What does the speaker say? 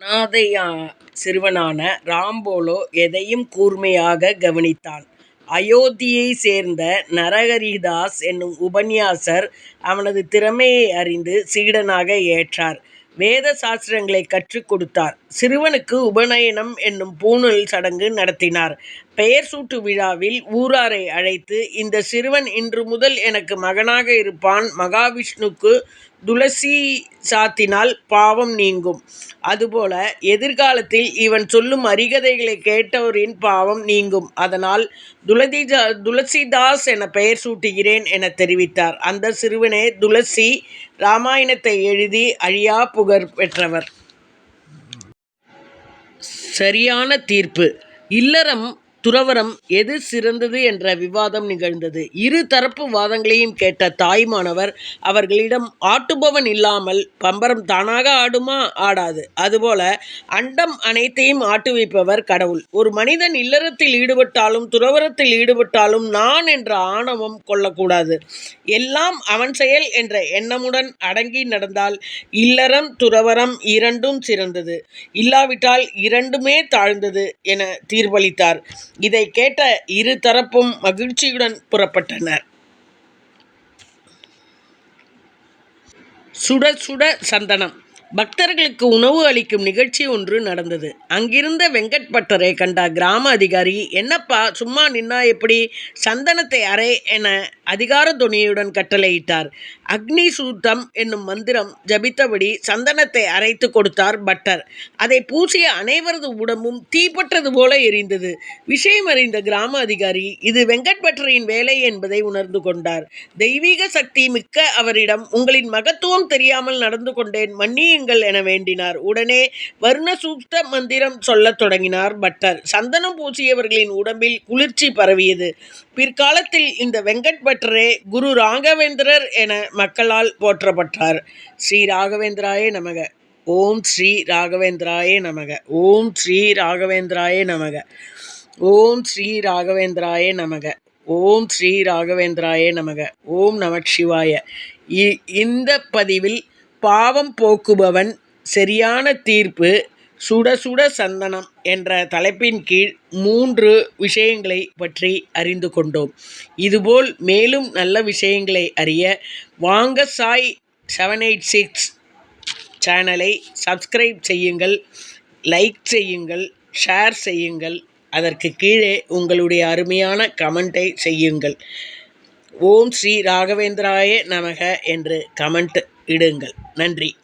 அனாதையா சிறுவனான ராம்போலோ எதையும் கூர்மையாக கவனித்தான். அயோத்தியைச் சேர்ந்த நரஹரிதாஸ் என்னும் உபன்யாசர் அவனது திறமையை அறிந்து சீடனாக ஏற்றார். வேத சாஸ்திரங்களைக் கற்றுக் கொடுத்தார். சிறுவனுக்கு உபநயனம் என்னும் பூணூல் சடங்கு நடத்தினார். பெயர் சூட்டு விழாவில் ஊராரை அழைத்து இந்தச் சிறுவன் இன்று முதல் எனக்கு மகனாக இருப்பான் மகாவிஷ்ணுக்கு துளசி சாத்தினால் பாவம் நீங்கும். அதுபோல எதிர்காலத்தில் இவன் சொல்லும் அரிகதைகளைக் கேட்டவரின் பாவம் நீங்கும். அதனால் துளசிதாஸ் என பெயர் சூட்டுகிறேன் என தெரிவித்தார். அந்த சிறுவனே துளசி. இராமாயணத்தை எழுதி அழியா புகழ் பெற்றவர். சரியான தீர்ப்பு! இல்லறம் துறவரம் எது சிறந்தது என்ற விவாதம் நிகழ்ந்தது. இரு தரப்பு வாதங்களையும் கேட்ட தாய்மானவர் அவர்களிடம் ஆட்டுபவன் இல்லாமல் பம்பரம் தானாக ஆடுமா? ஆடாது. அதுபோல அண்டம் அனைத்தையும் ஆட்டு வைப்பவர் கடவுள். ஒரு மனிதன் இல்லறத்தில் ஈடுபட்டாலும் துறவறத்தில் ஈடுபட்டாலும் நான் என்ற ஆணவம் கொள்ளக்கூடாது. எல்லாம் அவன் செயல் என்ற எண்ணமுடன் அடங்கி நடந்தால் இல்லறம் துறவறம் இரண்டும் சிறந்தது. இல்லாவிட்டால் இரண்டுமே தாழ்ந்தது என தீர்ப்பளித்தார். இதை கேட்ட இரு தரப்பும் மகிழ்ச்சியுடன் புறப்பட்டனர். சுட சுட சந்தனம்! பக்தர்களுக்கு உணவு அளிக்கும் நிகழ்ச்சி ஒன்று நடந்தது. அங்கிருந்த வெங்கட்பட்டரை கண்ட கிராம அதிகாரி என்னப்பா சும்மா நின்னா எப்படி? சந்தனத்தை அறை என அதிகார துணியுடன் கட்டளையிட்டார். அக்னி சூத்தம் என்னும் மந்திரம் ஜபித்தபடி சந்தனத்தை அரைத்து கொடுத்தார் பட்டர். அதை பூசிய அனைவரது உடம்பும் தீப்பற்றது போல எரிந்தது. விஷயம் அறிந்த கிராம அதிகாரி இது வெங்கட்பட்டரின் வேலை என்பதை உணர்ந்து கொண்டார். தெய்வீக சக்தி மிக்க அவரிடம் உங்களின் மகத்துவம் தெரியாமல் நடந்து கொண்டேன் மன்னியுங்கள் என வேண்டினார். உடனே வருண சூக்த மந்திரம் சொல்லத் தொடங்கினார் பட்டர். சந்தனம் பூசியவர்களின் உடம்பில் குளிர்ச்சி பரவியது. பிற்காலத்தில் இந்த வெங்கட்பட்டரே குரு ராகவேந்திரர் என மக்களால் போற்றப்பட்டார். ஸ்ரீ ராகவேந்திராய நமக ஓம் ஸ்ரீ ராகவேந்திராய நமக ஓம் ஸ்ரீ ராகவேந்திராய நமக ஓம் ஸ்ரீ ராகவேந்திராய நமக ஓம் ஸ்ரீ ராகவேந்திராய நமக ஓம் நமசிவாய இந்த பதிவில் பாவம் போக்குபவன் சரியான தீர்ப்பு சுட சுட சந்தனம் என்ற தலைப்பின் கீழ் மூன்று விஷயங்களை பற்றி அறிந்து கொண்டோம். இதுபோல் மேலும் நல்ல விஷயங்களை அறிய வாங்க சாய் செவன் எயிட் சிக்ஸ் சேனலை சப்ஸ்கிரைப் செய்யுங்கள் லைக் செய்யுங்கள் ஷேர் செய்யுங்கள் அதற்கு கீழே உங்களுடைய அருமையான கமெண்ட்டை செய்யுங்கள். ஓம் ஸ்ரீ ராகவேந்திராய நமக என்று கமெண்ட் இடுங்கள். நன்றி.